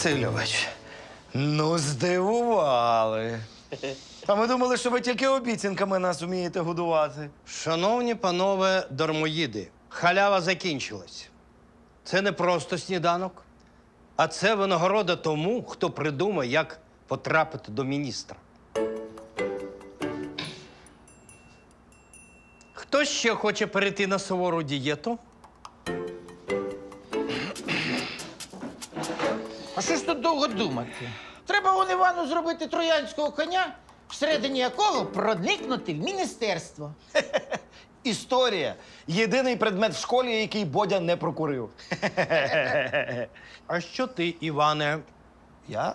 Васильович, ну здивували. А ми думали, що ви тільки обіцянками нас вмієте годувати. Шановні панове дармоїди, халява закінчилась. Це не просто сніданок, а це винагорода тому, хто придумає, як потрапити до міністра. Хто ще хоче перейти на сувору дієту? Тут думати? Треба вон Івану зробити троянського коня, всередині якого проникнути в міністерство. Історія єдиний предмет в школі, який Бодя не прокурив. А що ти, Іване? Я?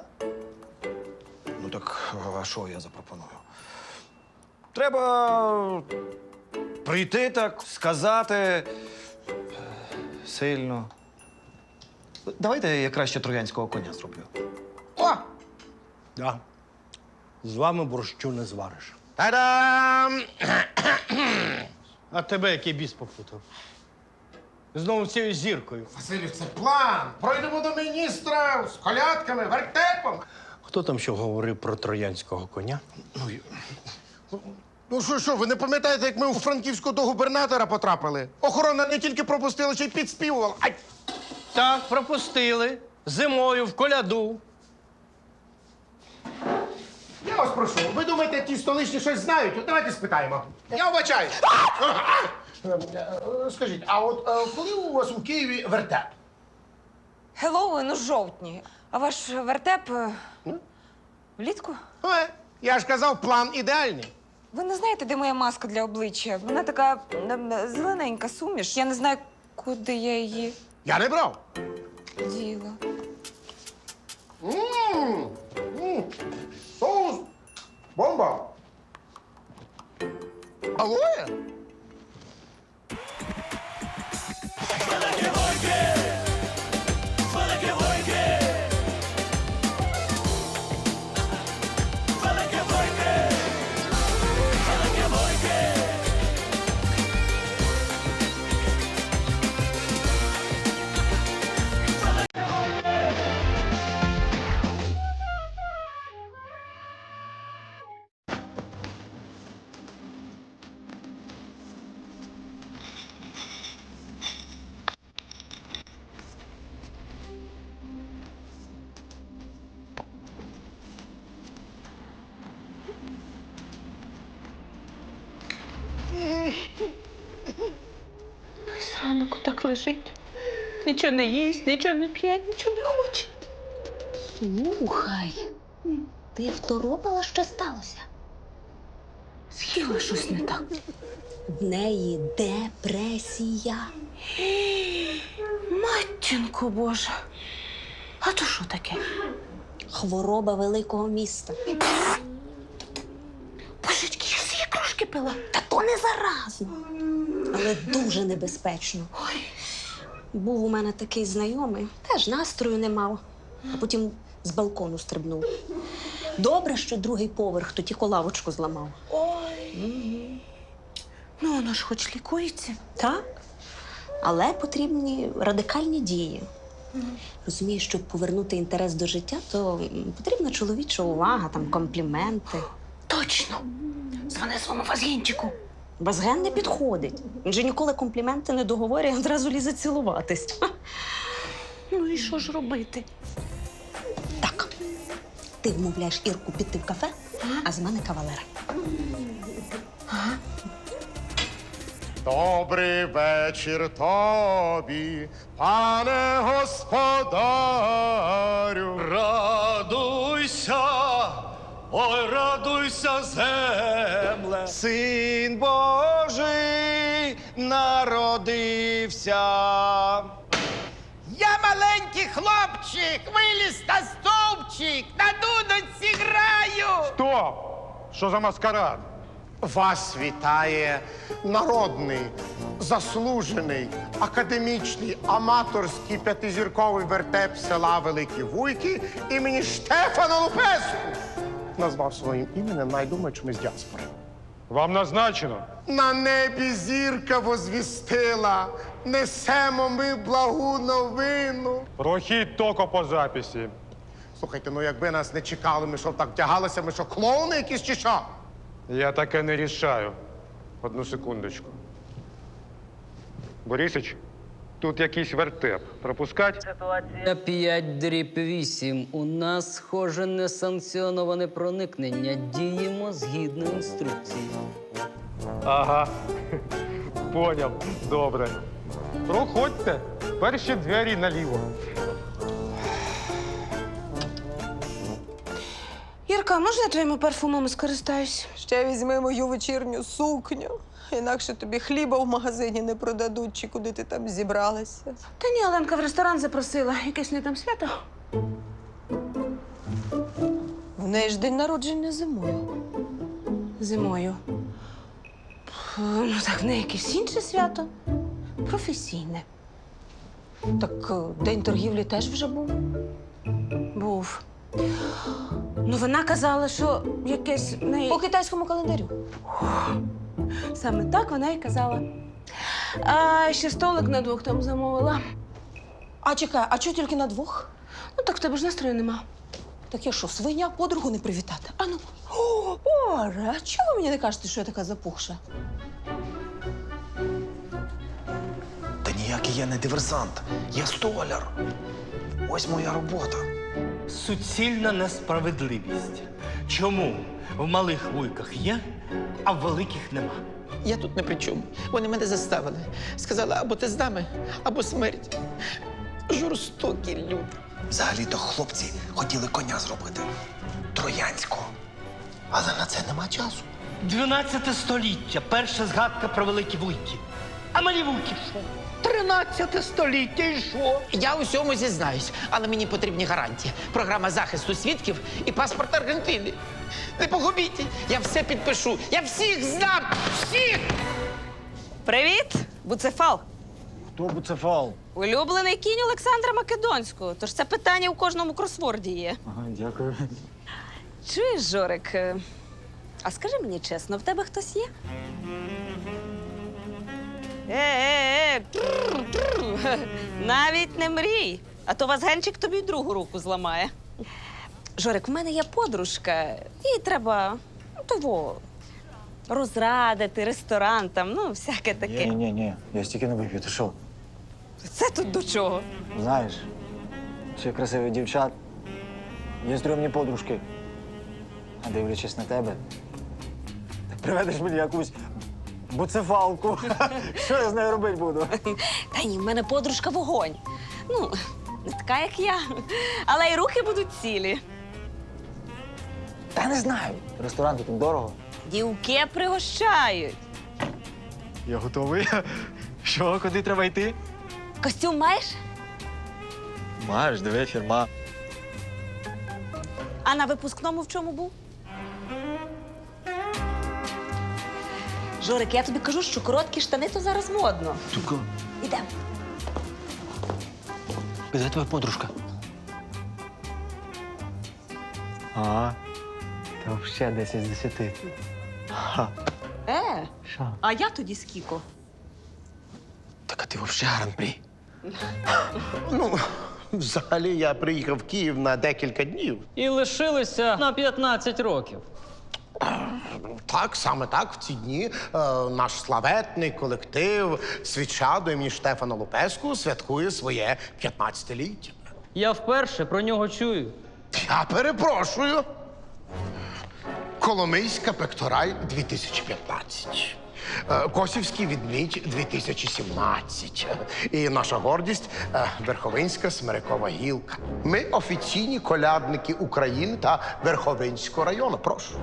Ну так, а що я запропоную? Треба прийти так, сказати е, сильно. Давайте я краще троянського коня зроблю. Да. З вами борщу не звариш. Та-дам! А тебе який біс попутав? Знову цією зіркою. Василю, це план. Пройдемо до міністра з колядками, вертепом. Хто там що говорив про троянського коня? Ну що, що, ви не пам'ятаєте, як ми у Франківську до губернатора потрапили? Охорона не тільки пропустила, ще й підспівувала. Ай! Так, пропустили. Зимою в коляду. Я вас прошу, ви думаєте, ті столичні щось знають? От давайте спитаємо. Я вбачаю. Скажіть, а от е, коли у вас у Києві вертеп? Хеллоуін у жовтні. А ваш вертеп е, влітку? Е, Я ж казав, план ідеальний. Ви не знаєте, де моя маска для обличчя? Вона така м, зелененька суміш. Я не знаю, куди я її Я не брав. діла. Соус. Bomba! Alô? Лежить. Нічого не їсть, нічого не п'є, нічого не хоче. Слухай, ти второпала, що сталося? З'їла щось не так. В неї депресія. Матінко Божа. А то що таке? Хвороба великого міста. Божечки, я всі крошки пила. Та то не заразно, але дуже небезпечно. Був у мене такий знайомий, теж настрою не мав, а потім з балкону стрибнув. Добре, що другий поверх, то тільки лавочку зламав. Ну, воно ж хоч лікується. Так. Але потрібні радикальні дії. Розумієш, щоб повернути інтерес до життя, то потрібна чоловіча увага, там компліменти. Точно. Дзвони своєму фазгінчику. Базген не підходить. Він же ніколи компліменти не договорює, а одразу лізе цілуватись. Ну і що ж робити? Так. Ти вмовляєш Ірку піти в кафе, а з мене кавалера. Добрий вечір тобі, пане господарю. Радуйся, ой, радуйся, земле. Син Божий народився. Я маленький хлопчик, виліз на стовпчик, на дудочці граю. Стоп! Що за маскарад? Вас вітає народний, заслужений, академічний, аматорський п'ятизірковий вертеп села Великі Вуйки імені Штефана Лупеску. Назвав своїм іменем, найдумають, що з діаспори. Вам назначено. На небі зірка возвістила, несемо ми благу новину. Прохід токо по записі. Слухайте, ну якби нас не чекали, ми що так втягалися, ми що, клоуни якісь чи що? Я таке не рішаю. Одну секундочку. Борисич, тут якийсь вертеп. Пропускать? Ситуація 5 дріб 8. У нас схоже несанкціоноване проникнення. Діємо згідно інструкції. Ага. Поняв. Добре. Проходьте. Перші двері наліво. Ірка, можна я твоїми парфумами скористаюсь? Ще візьми мою вечірню сукню. Інакше тобі хліба в магазині не продадуть, чи куди ти там зібралася. Та ні, Оленка в ресторан запросила. Якесь не там свято. В неї ж день народження зимою. Зимою. Ну так, в неї якесь інше свято. Професійне. Так е, день торгівлі теж вже був. Був. Ну, вона казала, що якесь в неї... По китайському календарю. Саме так вона і казала. А ще столик на двох там замовила. А чекай, а чого тільки на двох? Ну так в тебе ж настрою нема. Так я що, свиня подругу не привітати? А ну. О, а чого ви мені не кажете, що я така запухша? Та ніякий я не диверсант. Я столяр. Ось моя робота. Суцільна несправедливість. Чому в малих вуйках є, а великих нема? Я тут не при чому. Вони мене заставили. Сказали, або ти з нами, або смерть. Жорстокі люди. Взагалі-то хлопці хотіли коня зробити. Троянського. Але на це нема часу. 12 століття, перша згадка про великі вуйки. А малі вуйки що? 13 століття і що? Я у всьому зізнаюсь, але мені потрібні гарантії. Програма захисту свідків і паспорт Аргентини. Не погубіть, я все підпишу. Я всіх знам! Всіх! Привіт, Буцефал. Хто буцефал? Улюблений кінь Олександра Македонського. Тож це питання у кожному кросворді є. Ага, дякую. Чуєш, Жорик? е, А скажи мені чесно, в тебе хтось є? Е-е-е, навіть не мрій. А то Вазгенчик тобі другу руку зламає. Жорик, в мене є подружка, їй треба ну, того розрадити, ресторан там, ну, всяке таке. Ні, ні, ні, я стільки не вип'ю. Ти що? Це тут до чого? Знаєш, ще красивих дівчат, є стрьомні подружки. А дивлячись на тебе, ти приведеш мені якусь буцефалку. Що я з нею робити буду? Та ні, в мене подружка вогонь. Ну, не така, як я. Але й руки будуть цілі. Та не знаю. Ресторан тут дорого. Дівки пригощають. Я готовий. Що, куди треба йти? Костюм маєш? Маєш, диви, фірма. А на випускному в чому був? Жорик, я тобі кажу, що короткі штани то зараз модно. Тука, Ідемо. де твоя подружка? А, та взагалі 10 з 10. Ха. Е, Що? а я тоді скіко. Так а ти взагалі гран-прі. Ну, взагалі, я приїхав в Київ на декілька днів. І лишилися на 15 років. Так, саме так, в ці дні е, наш славетний колектив світчаду імені Штефана Лупеску святкує своє 15-ліття. Я вперше про нього чую. Я перепрошую. Коломийська пектораль 2015. е, Косівський відмідь 2017. І наша гордість е, Верховинська смирекова гілка. Ми офіційні колядники України та Верховинського району. Прошу.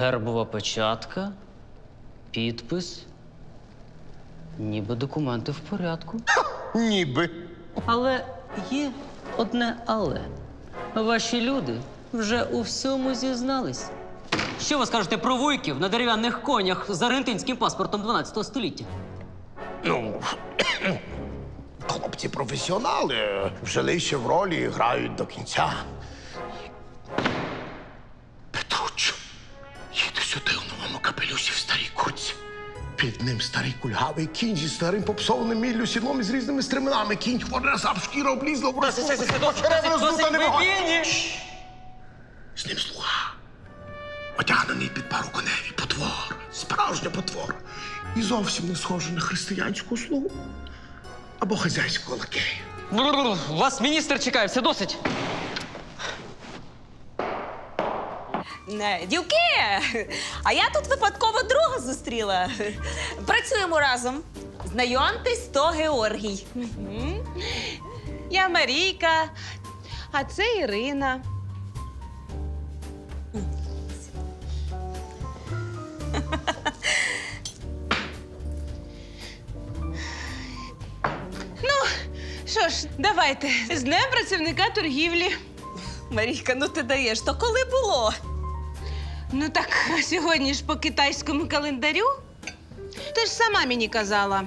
Гербова печатка, підпис. Ніби документи в порядку. Ніби. Але є одне але. Ваші люди вже у всьому зізнались. Що ви скажете про вуйків на дерев'яних конях з аргентинським паспортом 12 століття? Ну, хлопці професіонали вжили ще в ролі і грають до кінця. Під ним старий кульгавий кінь зі старим попсованим міллю сідлом із різними стременами. Кінь хворе сап, шкіра облізла, в черева роздута не. З ним слуга. Одягнений під пару коневі, потвор, справжня потвора. І зовсім не схожий на християнську слугу або хазяйського лакея. Вас міністр чекає, все досить. Не, Дівки! А я тут випадково друга зустріла. Працюємо разом. Знайомтесь, то Георгій. Я Марійка, а це Ірина. Ну, що ж, давайте. З днем працівника торгівлі. Марійка, ну ти даєш, то коли було? Ну так сьогодні ж по китайському календарю. Ти ж сама мені казала.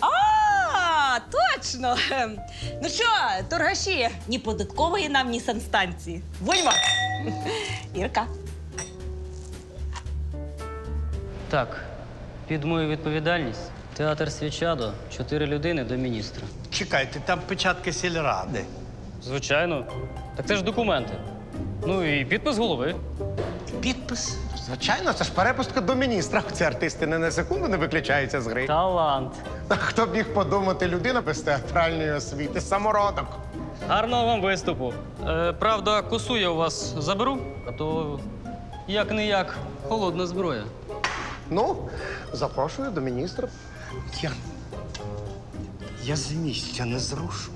А, точно. Ну що, торгаші, ні податкової нам, ні санстанції. Вольма. Ірка. Так, під мою відповідальність. Театр Свічадо, чотири людини до міністра. Чекайте, там печатка сільради. Звичайно. Так це ж документи. Ну і підпис голови. Підпис. Звичайно, це ж перепустка до міністра. Ці артисти не на секунду не виключаються з гри. Талант. Та Хто б міг подумати, людина без театральної освіти, самородок. Гарного вам виступу. Е, правда, косу я у вас заберу, а то як не як холодна зброя. Ну, запрошую до міністра. Я. Я з місця не зрушу,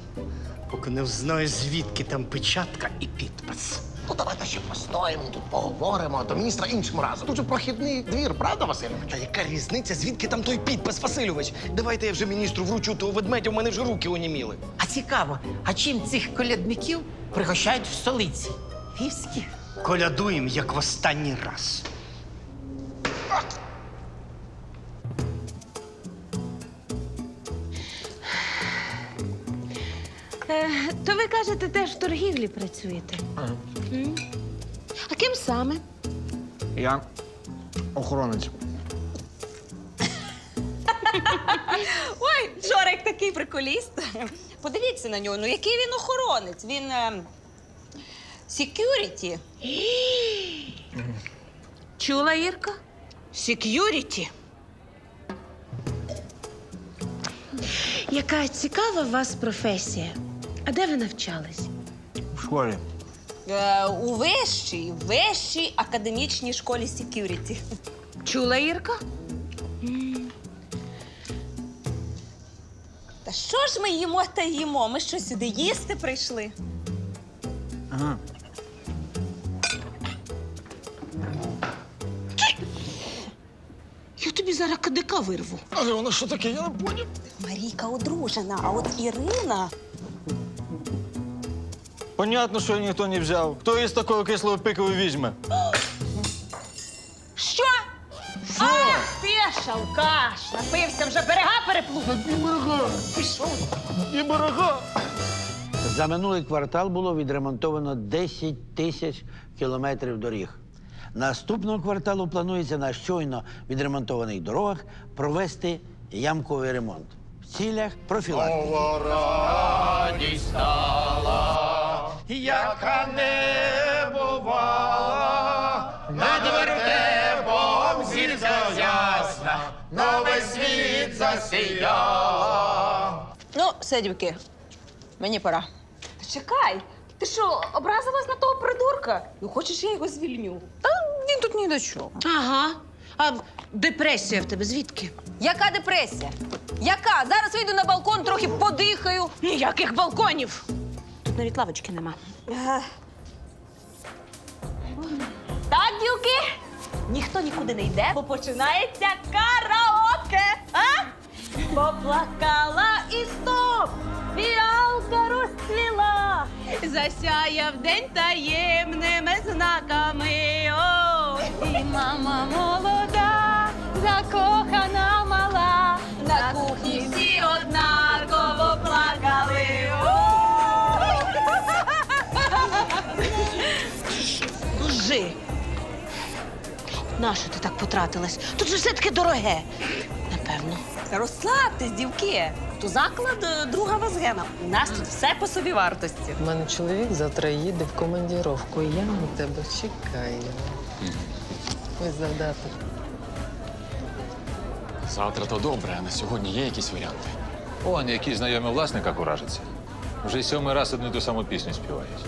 поки не взнаю, звідки там печатка і підпис. Ну, давайте ще постоїмо, тут поговоримо до міністра іншим разом. Тут же прохідний двір, правда, Васильович? А яка різниця, звідки там той підпис, Васильович? Давайте я вже міністру вручу того ведмедя, у мене вже руки оніміли. А цікаво, а чим цих колядників пригощають в столиці? Віскі? Колядуємо, як в останній раз. Е, то ви кажете, теж в торгівлі працюєте. А ким саме? Я охоронець. Ой, Жорик такий приколіст. Подивіться на нього. Ну який він охоронець? Він. ем, Security. Чула Ірка? Сек'юріті. Яка цікава у вас професія. А де ви навчались? В школі. Е, у вищій, вищій академічній школі security. Чула Ірка? Та що ж ми їмо та їмо? Ми що сюди їсти прийшли? Ага. Я тобі зараз кадика вирву. Але воно що таке, я не поняв. Марійка одружена, а от Ірина. Понятно, що ніхто не взяв. Хто із такого кислого пикового візьме? Що? Ах, ти шалкаш! Напився вже берега переплутав. Пішов. І барага. За минулий квартал було відремонтовано 10 тисяч кілометрів доріг. Наступного кварталу планується на щойно відремонтованих дорогах провести ямковий ремонт в цілях профілактики. Яка не бувала, над вертепом зірка ясна, новий світ засіяла. Ну, все, дівки, мені пора. Та чекай, ти що, образилась на того придурка? Ну, хочеш, я його звільню? Та він тут ні до чого. Ага. А депресія в тебе звідки? Яка депресія? Яка? Зараз вийду на балкон, трохи подихаю. Ніяких балконів. Тут навіть лавочки нема. Так, дівки, ніхто нікуди не йде, бо починається караоке. А? Поплакала і стоп! Фіалка розцвіла. Засяяв день таємними знаками. О, і мама молода, закохана Лжи. Нащо ти так потратилась? Тут же все таки дороге. Напевно. Розслабтесь, дівки. То заклад е, друга Вазгена. У нас тут все по собі вартості. У мене чоловік завтра їде в командіровку, я на тебе чекаю. Ось завдати. Завтра то добре, а на сьогодні є якісь варіанти. Он який знайомий власника куражиться. Вже сьомий раз одну й ту саму пісню співають.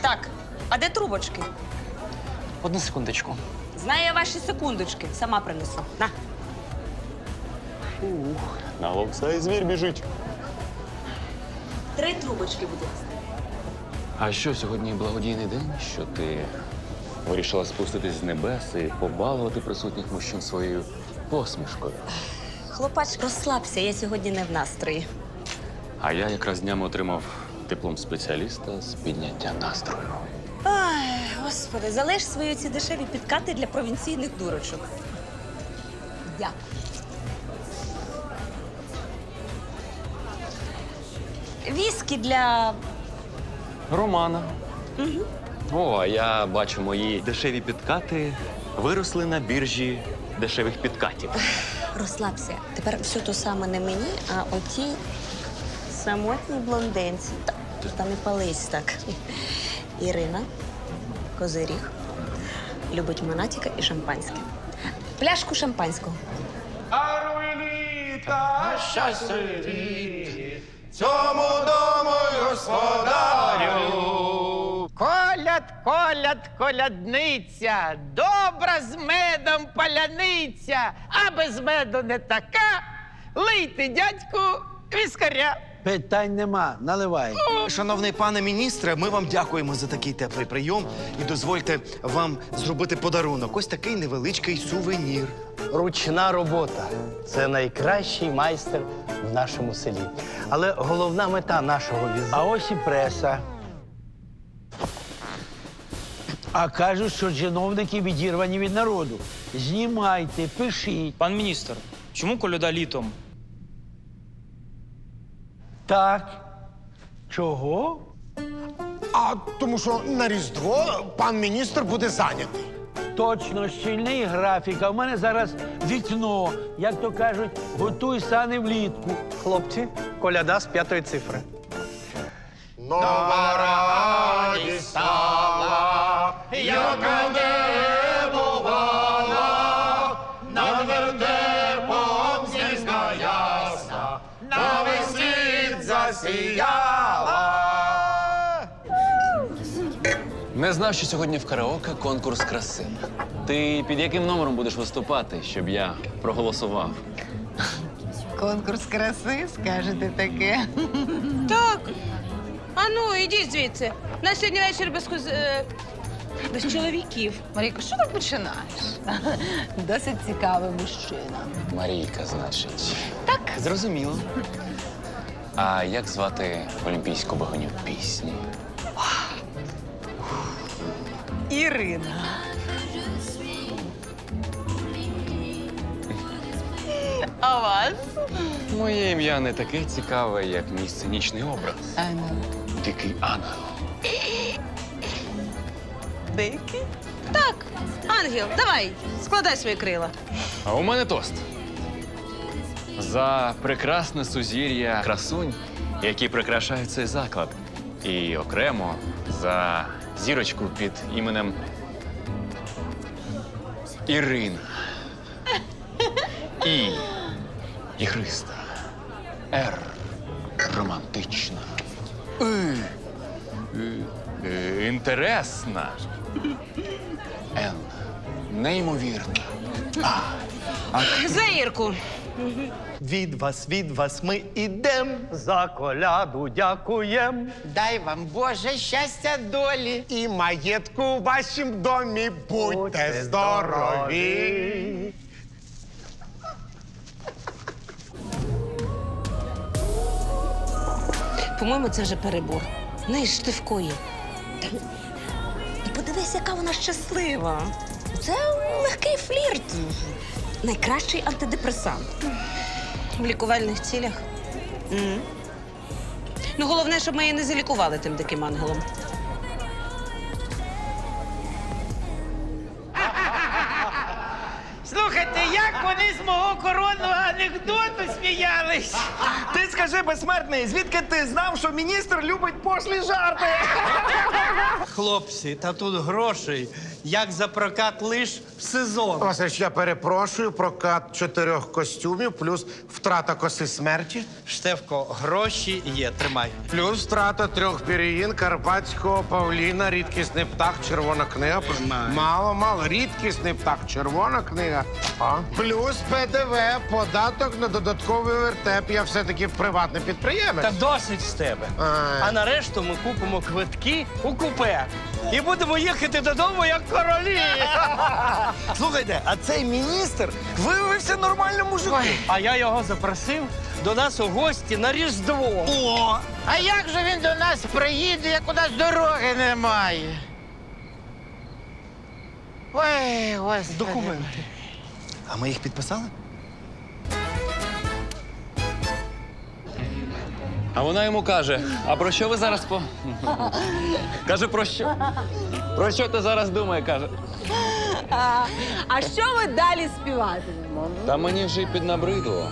Так, а де трубочки? Одну секундочку. Знаю я ваші секундочки. Сама принесу. На. На ловця і звір біжить. Три трубочки, будь ласка. А що сьогодні благодійний день? Що ти вирішила спуститись з небес і побалувати присутніх мужчин своєю посмішкою? Хлопач, розслабся, я сьогодні не в настрої. А я якраз днями отримав диплом спеціаліста з підняття настрою. Господи, залиш свої ці дешеві підкати для провінційних дурочок. Дякую. Віскі для Романа. Угу. О, а я бачу, мої дешеві підкати виросли на біржі дешевих підкатів. розслабся. Тепер все то саме не мені, а отій самотній блондинці. Та, та не пались так. Ірина, козиріг, любить монатіка і шампанське. Пляшку шампанського. Цьому дому господарю. Коляд, коляд, колядниця, добра з медом паляниця, а без меду не така. Лийте, дядьку, віскаря. Питань нема, наливай. Шановний пане міністре, ми вам дякуємо за такий теплий прийом і дозвольте вам зробити подарунок. Ось такий невеличкий сувенір. Ручна робота це найкращий майстер в нашому селі. Але головна мета нашого візиту А ось і преса. А кажуть, що чиновники відірвані від народу. Знімайте, пишіть. Пан міністр, чому коляда літом? Так. Чого? А тому що на Різдво пан міністр буде зайнятий. Точно, щільний графік. А в мене зараз вікно. Як то кажуть, готуй сани влітку. хлопці, коляда з п'ятої цифри. Нова радість стала, яка не засіяла. Не знав, що сьогодні в караоке конкурс краси. Ти під яким номером будеш виступати, щоб я проголосував? Конкурс краси, скажете таке. Так. А ну, ідіть звідси. На сьогодні вечір без коз... е, без чоловіків. Марійко, що ти починаєш? Досить цікавий мужчина. Марійка, значить. Так. Зрозуміло. А як звати олімпійську богиню пісні? Ірина. А вас? Моє ім'я не таке цікаве, як мій сценічний образ. Ану, Дикий ангел. дикий. Так, ангел, давай, складай свої крила. А у мене тост. За прекрасне сузір'я красунь, які прикрашають цей заклад. І окремо за зірочку під іменем Ірина. І. Ігриста. Р. Романтична. І. Е, Інтересна. Н. Неймовірна. За Ірку. Від вас, від вас ми ідем. За коляду дякуєм. Дай вам Боже щастя долі. І маєтку у вашім домі будьте здорові. По-моєму, це вже перебор. Знаєш, штивкої. Та... І подивись, яка вона щаслива. Це легкий флірт. Найкращий антидепресант. В лікувальних цілях. Ну, головне, щоб ми її не залікували тим диким ангелом. слухайте, як вони з мого коронного анекдоту сміялись. Ти скажи, безсмертний, звідки ти знав, що міністр любить пошлі жарти? Хлопці, та тут грошей, як за прокат лиш в сезон. Васильович, я перепрошую, прокат чотирьох костюмів плюс втрата коси смерті. Штефко, гроші є, тримай. Плюс втрата трьох пір'їн, карпатського павліна, рідкісний птах, червона книга. Мало, мало. Рідкісний птах, червона книга. А? Плюс ПДВ, податок на додатковий вертеп. Я все-таки приватний підприємець. Та досить з тебе. Ай. А нарешту ми купимо квитки у купе і будемо їхати додому як королі. Слухайте, а цей міністр виявився нормальним мужиком. А я його запросив до нас у гості на Різдво. О! А як же він до нас приїде, як у нас дороги немає? Ой, господи. Документи. А ми їх підписали? А вона йому каже: а про що ви зараз по. каже, про що? Про що ти зараз думає? каже. А, а що ми далі співатимемо? Та мені вже й піднабридло.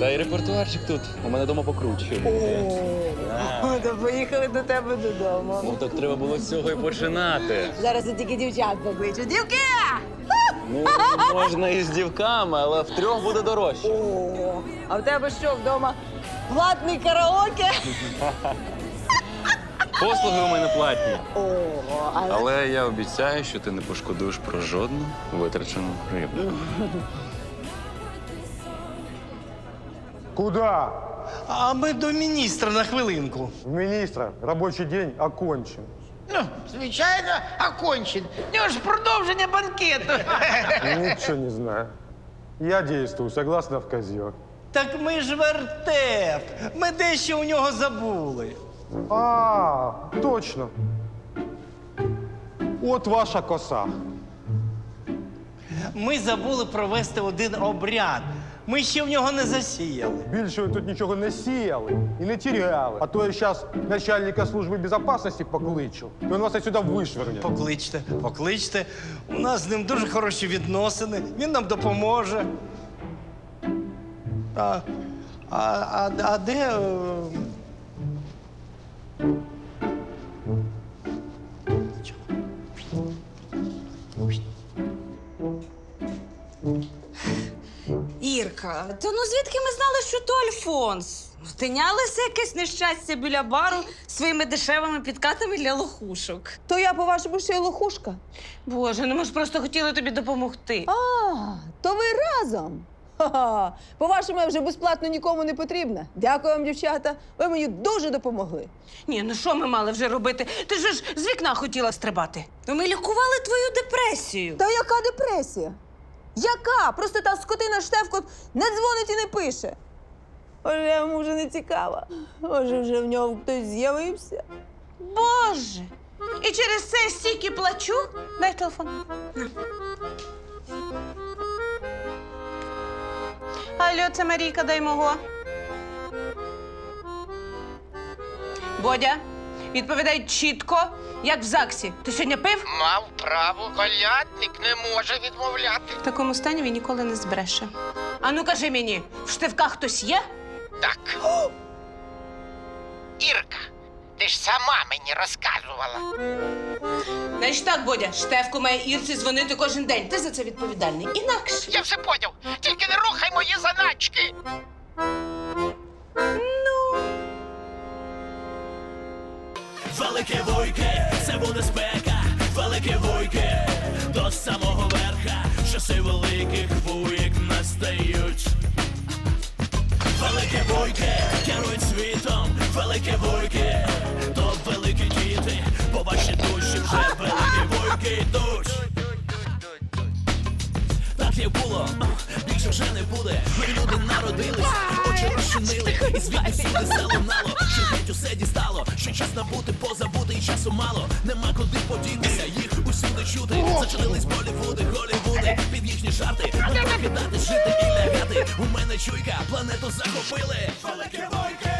Та й репертуарчик тут. У мене дома покруче. О, то поїхали до тебе додому. Ну так треба було з цього і починати. Зараз я тільки дівчат покличу. Дівки! Ну, можна і з дівками, але втрьох буде дорожче. О, а в тебе що вдома? Платний караоке? Послуги у мене платні. О, але Але я обіцяю, що ти не пошкодуєш про жодну витрачену гривню. Куда? А ми до міністра на хвилинку. В министра. Рабочий день окончен. Ну, звичайно, окончен. У нього ж продовження банкету. Ничего не знаю. Я действую согласно в. Так ми ж вертеп. Ми дещо у нього забули. А, точно. От ваша коса. Ми забули провести один обряд. Ми ще в нього не засіяли. Більше ви тут нічого не сіяли і не тіряли. А то я зараз начальника служби безопасности покличу, і він вас отсюда вишверне. Покличте, покличте. У нас з ним дуже хороші відносини. Він нам допоможе. А, а, а, а де. е, Ірка, то ну звідки ми знали, що то Альфонс? Втинялося якесь нещастя біля бару своїми дешевими підкатами для лохушок. то я, по-вашому, ще й лохушка. Боже, ну ми ж просто хотіли тобі допомогти. А, то ви разом. Ха-ха. По-вашому, я вже безплатно нікому не потрібна. Дякую вам, дівчата. Ви мені дуже допомогли. Ні, ну що ми мали вже робити? Ти ж з вікна хотіла стрибати. Ну, ми лікували твою депресію. Та яка депресія? Яка? Просто та скотина Штефко не дзвонить і не пише. Може, йому вже не цікаво. Може, вже в нього хтось з'явився. Боже! І через це стільки плачу? Дай телефон. Алло, це Марійка, дай мого. Бодя, відповідай чітко, як в ЗАГСі. Ти сьогодні пив? Мав право, колядник не може відмовляти. В такому стані він ніколи не збреше. А ну кажи мені, в штивках хтось є? Так. Ірка, ти ж сама мені розказувала. Значить так, Бодя, Штефко має Ірці дзвонити кожен день. Ти за це відповідальний. Інакше. Я все поняв. Тільки не рухай мої заначки. Велике вуйки, це буде спека, велике вуйки, до самого верха, часи великих вуйк настають. Велике вуйки, керують світом, велике вуйки, то великі діти, по ваші душі вже великі вуйки йдуть. Так як було, більше вже не буде. Ми люди народились, очі розчинили, і звідти всюди залунало, що геть усе дістало, що час набути, позабути, і часу мало. Нема куди подітися, їх усюди чути. Зачинились Болівуди, Голівуди, під їхні жарти. Будемо кидати, жити і лягати. У мене чуйка, планету захопили. Велике войки!